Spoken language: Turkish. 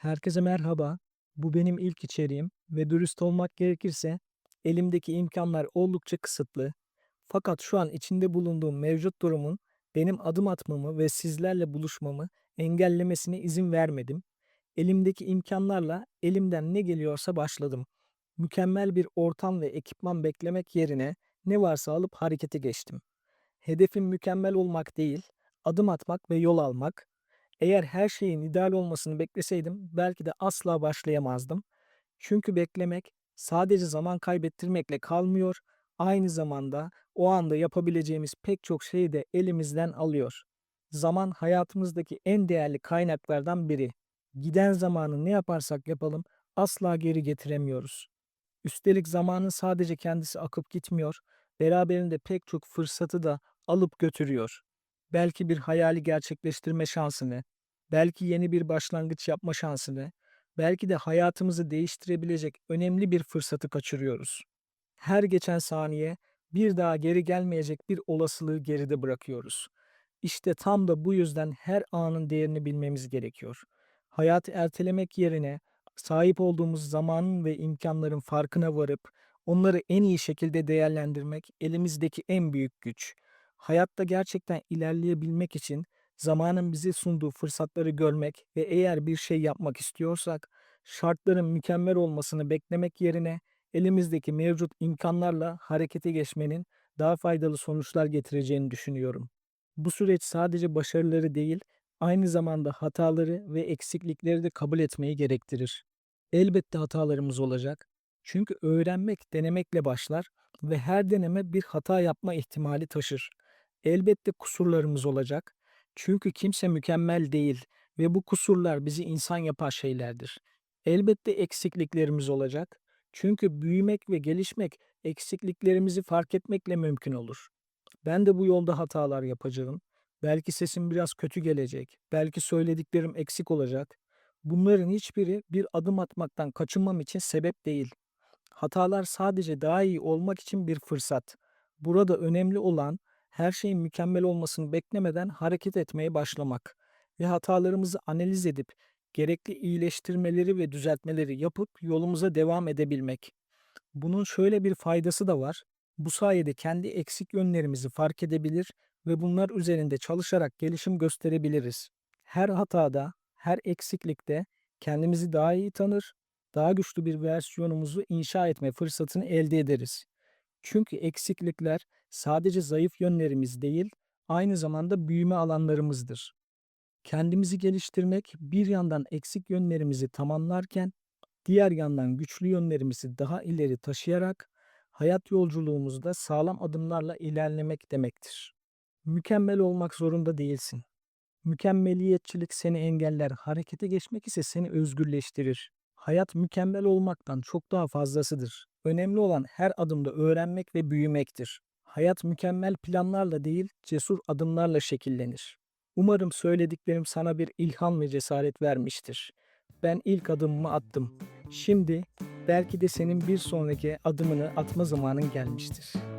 Herkese merhaba. Bu benim ilk içeriğim ve dürüst olmak gerekirse elimdeki imkanlar oldukça kısıtlı. Fakat şu an içinde bulunduğum mevcut durumun benim adım atmamı ve sizlerle buluşmamı engellemesine izin vermedim. Elimdeki imkanlarla elimden ne geliyorsa başladım. Mükemmel bir ortam ve ekipman beklemek yerine ne varsa alıp harekete geçtim. Hedefim mükemmel olmak değil, adım atmak ve yol almak. Eğer her şeyin ideal olmasını bekleseydim belki de asla başlayamazdım. Çünkü beklemek sadece zaman kaybettirmekle kalmıyor, aynı zamanda o anda yapabileceğimiz pek çok şeyi de elimizden alıyor. Zaman hayatımızdaki en değerli kaynaklardan biri. Giden zamanı ne yaparsak yapalım asla geri getiremiyoruz. Üstelik zamanın sadece kendisi akıp gitmiyor, beraberinde pek çok fırsatı da alıp götürüyor. Belki bir hayali gerçekleştirme şansını, belki yeni bir başlangıç yapma şansını, belki de hayatımızı değiştirebilecek önemli bir fırsatı kaçırıyoruz. Her geçen saniye bir daha geri gelmeyecek bir olasılığı geride bırakıyoruz. İşte tam da bu yüzden her anın değerini bilmemiz gerekiyor. Hayatı ertelemek yerine sahip olduğumuz zamanın ve imkanların farkına varıp onları en iyi şekilde değerlendirmek elimizdeki en büyük güç. Hayatta gerçekten ilerleyebilmek için zamanın bize sunduğu fırsatları görmek ve eğer bir şey yapmak istiyorsak şartların mükemmel olmasını beklemek yerine elimizdeki mevcut imkanlarla harekete geçmenin daha faydalı sonuçlar getireceğini düşünüyorum. Bu süreç sadece başarıları değil, aynı zamanda hataları ve eksiklikleri de kabul etmeyi gerektirir. Elbette hatalarımız olacak. Çünkü öğrenmek denemekle başlar ve her deneme bir hata yapma ihtimali taşır. Elbette kusurlarımız olacak. Çünkü kimse mükemmel değil ve bu kusurlar bizi insan yapan şeylerdir. Elbette eksikliklerimiz olacak. Çünkü büyümek ve gelişmek eksikliklerimizi fark etmekle mümkün olur. Ben de bu yolda hatalar yapacağım. Belki sesim biraz kötü gelecek. Belki söylediklerim eksik olacak. Bunların hiçbiri bir adım atmaktan kaçınmam için sebep değil. Hatalar sadece daha iyi olmak için bir fırsat. Burada önemli olan her şeyin mükemmel olmasını beklemeden hareket etmeye başlamak ve hatalarımızı analiz edip gerekli iyileştirmeleri ve düzeltmeleri yapıp yolumuza devam edebilmek. Bunun şöyle bir faydası da var. Bu sayede kendi eksik yönlerimizi fark edebilir ve bunlar üzerinde çalışarak gelişim gösterebiliriz. Her hatada, her eksiklikte kendimizi daha iyi tanır, daha güçlü bir versiyonumuzu inşa etme fırsatını elde ederiz. Çünkü eksiklikler sadece zayıf yönlerimiz değil, aynı zamanda büyüme alanlarımızdır. Kendimizi geliştirmek bir yandan eksik yönlerimizi tamamlarken diğer yandan güçlü yönlerimizi daha ileri taşıyarak hayat yolculuğumuzda sağlam adımlarla ilerlemek demektir. Mükemmel olmak zorunda değilsin. Mükemmeliyetçilik seni engeller, harekete geçmek ise seni özgürleştirir. Hayat mükemmel olmaktan çok daha fazlasıdır. Önemli olan her adımda öğrenmek ve büyümektir. Hayat mükemmel planlarla değil, cesur adımlarla şekillenir. Umarım söylediklerim sana bir ilham ve cesaret vermiştir. Ben ilk adımımı attım. Şimdi belki de senin bir sonraki adımını atma zamanın gelmiştir.